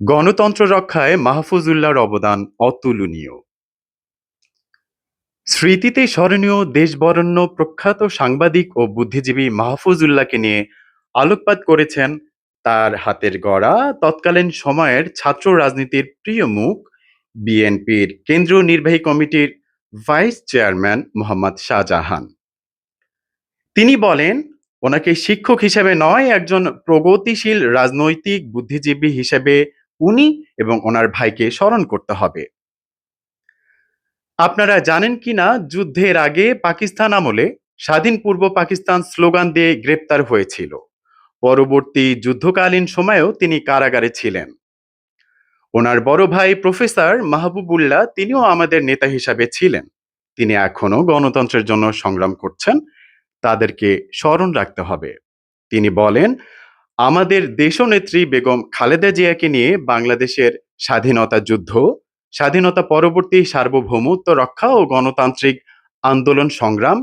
গণতন্ত্র রক্ষায় মাহফুজুল্লাহর অবদান অতুলনীয়। স্মৃতিতে স্মরণীয় দেশবরেণ্য প্রখ্যাত সাংবাদিক ও বুদ্ধিজীবী মাহফুজুল্লাহকে নিয়ে আলোকপাত করেছেন তার হাতের গড়া তৎকালীন সময়ের ছাত্র রাজনীতির প্রিয় মুখ বিএনপির কেন্দ্রীয় নির্বাহী কমিটির ভাইস চেয়ারম্যান মোহাম্মদ শাহজাহান। তিনি বলেন, ওনাকে শিক্ষক হিসেবে নয় একজন প্রগতিশীল রাজনৈতিক বুদ্ধিজীবী হিসেবে উনি এবং ওনার ভাইকে স্মরণ করতে হবে। আপনারা জানেন কিনা যুদ্ধের আগে পাকিস্তান আমলে স্বাধীন পূর্ব পাকিস্তান স্লোগান দিয়ে গ্রেপ্তার হয়েছিল। পরবর্তী যুদ্ধকালীন সময়েও তিনি কারাগারে ছিলেন। ওনার বড় ভাই প্রফেসর মাহবুবুল্লাহ তিনিও আমাদের নেতা হিসাবে ছিলেন। তিনি এখনও গণতন্ত্রের জন্য সংগ্রাম করছেন। তাদেরকে স্মরণ রাখতে হবে। তিনি বলেন, আমাদের দেশনেত্রী বেগম খালেদা জিয়াকে নিয়ে বাংলাদেশের স্বাধীনতা যুদ্ধ, স্বাধীনতা পরবর্তী সার্বভৌমত্ব রক্ষা ও গণতান্ত্রিক আন্দোলন সংগ্রাম,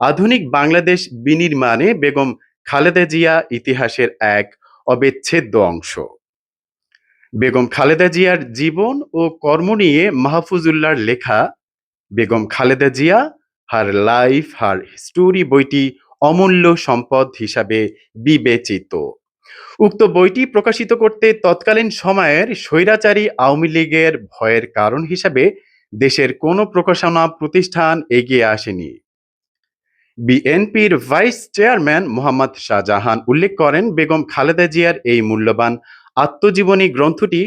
আধুনিক বাংলাদেশ বিনির্মাণে বেগম খালেদা জিয়া ইতিহাসের এক অবিচ্ছেদ্য অংশ। বেগম খালেদা জিয়ার জীবন ও কর্ম নিয়ে মাহফুজুল্লাহর লেখা Begum Khaleda Zia her life her story বইটি অমূল্য সম্পদ হিসাবে বিবেচিত। উক্ত বইটি প্রকাশিত করতে তৎকালীন সময়ের স্বৈরাচারী আওয়ামী লীগের ভয়ের কারণ হিসাবে দেশের কোনো প্রকাশনা প্রতিষ্ঠান এগিয়ে আসেনি। বিএনপির ভাইস চেয়ারম্যান মোহাম্মদ শাহজাহান উল্লেখ করেন, বেগম খালেদা জিয়ার এই মূল্যবান আত্মজীবনী গ্রন্থটি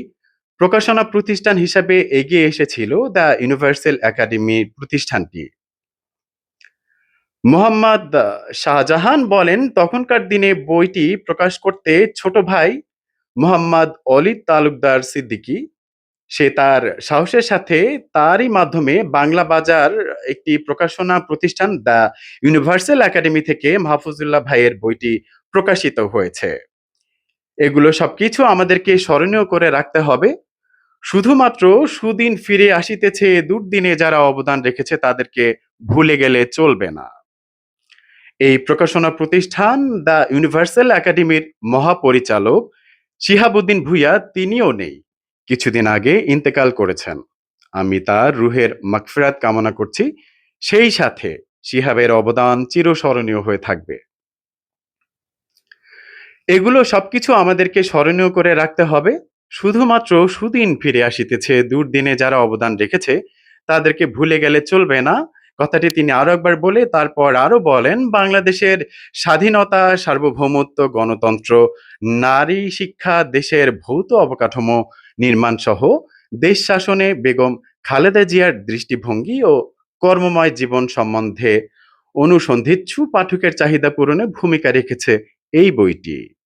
প্রকাশনা প্রতিষ্ঠান হিসাবে এগিয়ে এসেছিল দ্য ইউনিভার্সাল একাডেমি প্রতিষ্ঠানটি। মোহাম্মদ শাহজাহান বলেন, তখনকার দিনে বইটি প্রকাশ করতে ছোট ভাই মোহাম্মদ অলি তালুকদার সিদ্দিকী, সে তার সাহসের সাথে তারই মাধ্যমে বাংলা বাজার একটি প্রকাশনা প্রতিষ্ঠান দ্য ইউনিভার্সাল একাডেমি থেকে মাহফুজুল্লাহ ভাইয়ের বইটি প্রকাশিত হয়েছে। এগুলো সবকিছু আমাদেরকে স্মরণীয় করে রাখতে হবে। শুধুমাত্র সুদিন ফিরে আসিতেছে, দুর্দিনে যারা অবদান রেখেছে, তাদেরকে ভুলে গেলে চলবে না। এই প্রকাশনা প্রতিষ্ঠান দ্য ইউনিভার্সাল একাডেমির মহাপরিচালক শিহাবুদ্দিন ভুইয়া তিনিও নেই। কিছুদিন আগে ইন্তেকাল করেছেন। আমি তার রুহের মাগফিরাত কামনা করছি। সেই সাথে শিহাবের অবদান চিরস্মরণীয় হয়ে থাকবে। এগুলো সবকিছু আমাদেরকে স্মরণীয় করে রাখতে হবে। শুধুমাত্র সুদিন ফিরে আসিতেছে, দুর্দিনে যারা অবদান রেখেছে, তাদেরকে ভুলে গেলে চলবে না। কথাটি তিনি আরও একবার বলে, তারপর আরও বলেন, বাংলাদেশের স্বাধীনতা, সার্বভৌমত্ব, গণতন্ত্র, নারী শিক্ষা, দেশের ভৌত অবকাঠামো নির্মাণ সহ দেশ শাসনে বেগম খালেদা জিয়ার দৃষ্টিভঙ্গি ও কর্মময় জীবন সম্বন্ধে অনুসন্ধিৎসু পাঠকের চাহিদা পূরণে ভূমিকা রেখেছে এই বইটি।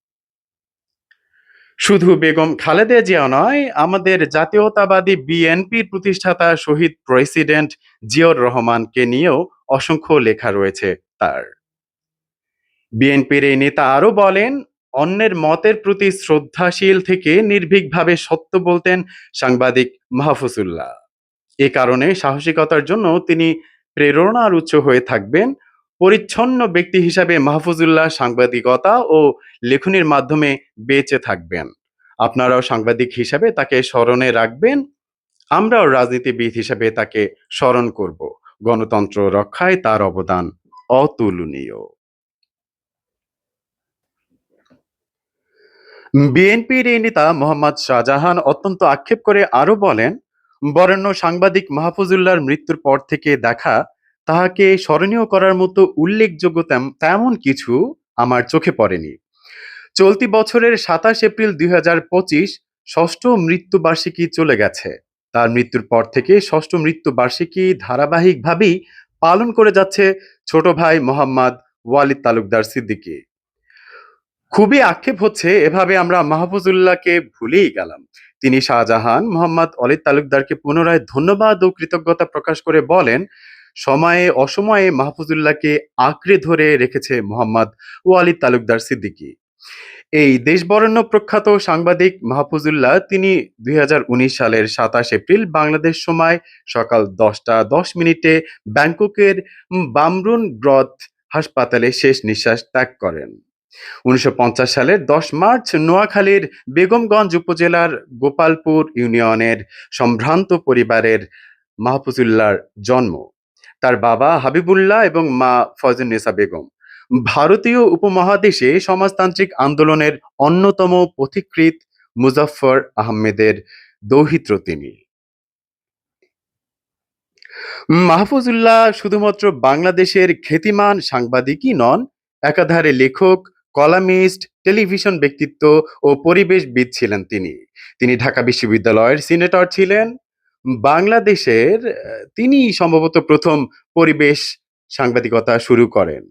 শুধু বেগম খালেদা জিয়া নয়, আমাদের জাতীয়তাবাদী বিএনপির প্রতিষ্ঠাতা শহীদ প্রেসিডেন্ট জিয়র রহমানকে নিয়েও অসংখ্য লেখা রয়েছে তার। বিএনপির এই নেতা আরও বলেন, অন্যের মতের প্রতি শ্রদ্ধাশীল থেকে নির্ভীকভাবে সত্য বলতেন সাংবাদিক মাহফুজুল্লাহ। এ কারণে সাহসিকতার জন্য তিনি প্রেরণার উৎস হয়ে থাকবেন পরিচ্ছন্ন ব্যক্তি হিসাবে মাহফুজুল্লাহ সাংবাদিকতা ও লেখনির মাধ্যমে বেঁচে থাকবেন। আপনারাও সাংবাদিক হিসাবে তাকে স্মরণে রাখবেন। আমরাও রাজনীতিবিদ হিসাবে তাকে স্মরণ করব। গণতন্ত্র রক্ষায় তার অবদান অতুলনীয়। বিএনপির এই নেতা মোহাম্মদ শাহজাহান অত্যন্ত আক্ষেপ করে আরও বলেন, বরেণ্য সাংবাদিক মাহফুজুল্লাহর মৃত্যুর পর থেকে দেখা তাহাকে স্মরণীয় করার মতো উল্লেখযোগ্য তেমন কিছু আমার চোখে পড়েনি। চলতি বছরের সাতাশ এপ্রিল দুই হাজার পঁচিশ ষষ্ঠ মৃত্যুবার্ষিকী চলে গেছে। তার মৃত্যুর পর থেকে ষষ্ঠ মৃত্যুবার্ষিকী ধারাবাহিকভাবেই পালন করে যাচ্ছে ছোট ভাই মোহাম্মদ ওয়ালিদ তালুকদার সিদ্দিকী। খুবই আক্ষেপ হচ্ছে এভাবে আমরা মাহফুজুল্লাহকে ভুলেই গেলাম। তিনি শাহজাহান মোহাম্মদ অলিদ তালুকদারকে পুনরায় ধন্যবাদ ও কৃতজ্ঞতা প্রকাশ করে বলেন সময়ে, অসময়ে মাহফুজুল্লাহকে আঁকড়ে ধরে রেখেছে মোহাম্মদ ওয়ালিদ তালুকদার সিদ্দিকী। এই দেশবরেণ্য প্রখ্যাত সাংবাদিক মাহফুজুল্লাহ তিনি দুই হাজার উনিশ সালের সাতাশ এপ্রিল বাংলাদেশ সময় সকাল দশটা দশ মিনিটে ব্যাংককের বামরুন ব্রথ হাসপাতালে শেষ নিঃশ্বাস ত্যাগ করেন। উনিশশো পঞ্চাশ সালের দশ মার্চ নোয়াখালীর বেগমগঞ্জ উপজেলার গোপালপুর ইউনিয়নের সম্ভ্রান্ত পরিবারের মাহফুজুল্লাহর জন্ম। তার বাবা হাবিবুল্লাহ এবং মা ফয়জুন্নেসা বেগম। ভারতীয় উপমহাদেশে সমাজতান্ত্রিক আন্দোলনের অন্যতম পথিকৃৎ মুজাফফর আহমেদের দৌহিত্র তিনি। মাহফুজুল্লাহ শুধুমাত্র বাংলাদেশের খ্যাতিমান সাংবাদিকই নন, একাধারে লেখক, কলামিস্ট, টেলিভিশন ব্যক্তিত্ব ও পরিবেশবিদ ছিলেন তিনি। তিনি ঢাকা বিশ্ববিদ্যালয়ের সিনেটর ছিলেন। বাংলাদেশের তিনি সম্ভবত প্রথম পরিবেশ সাংবাদিকতা শুরু করেন।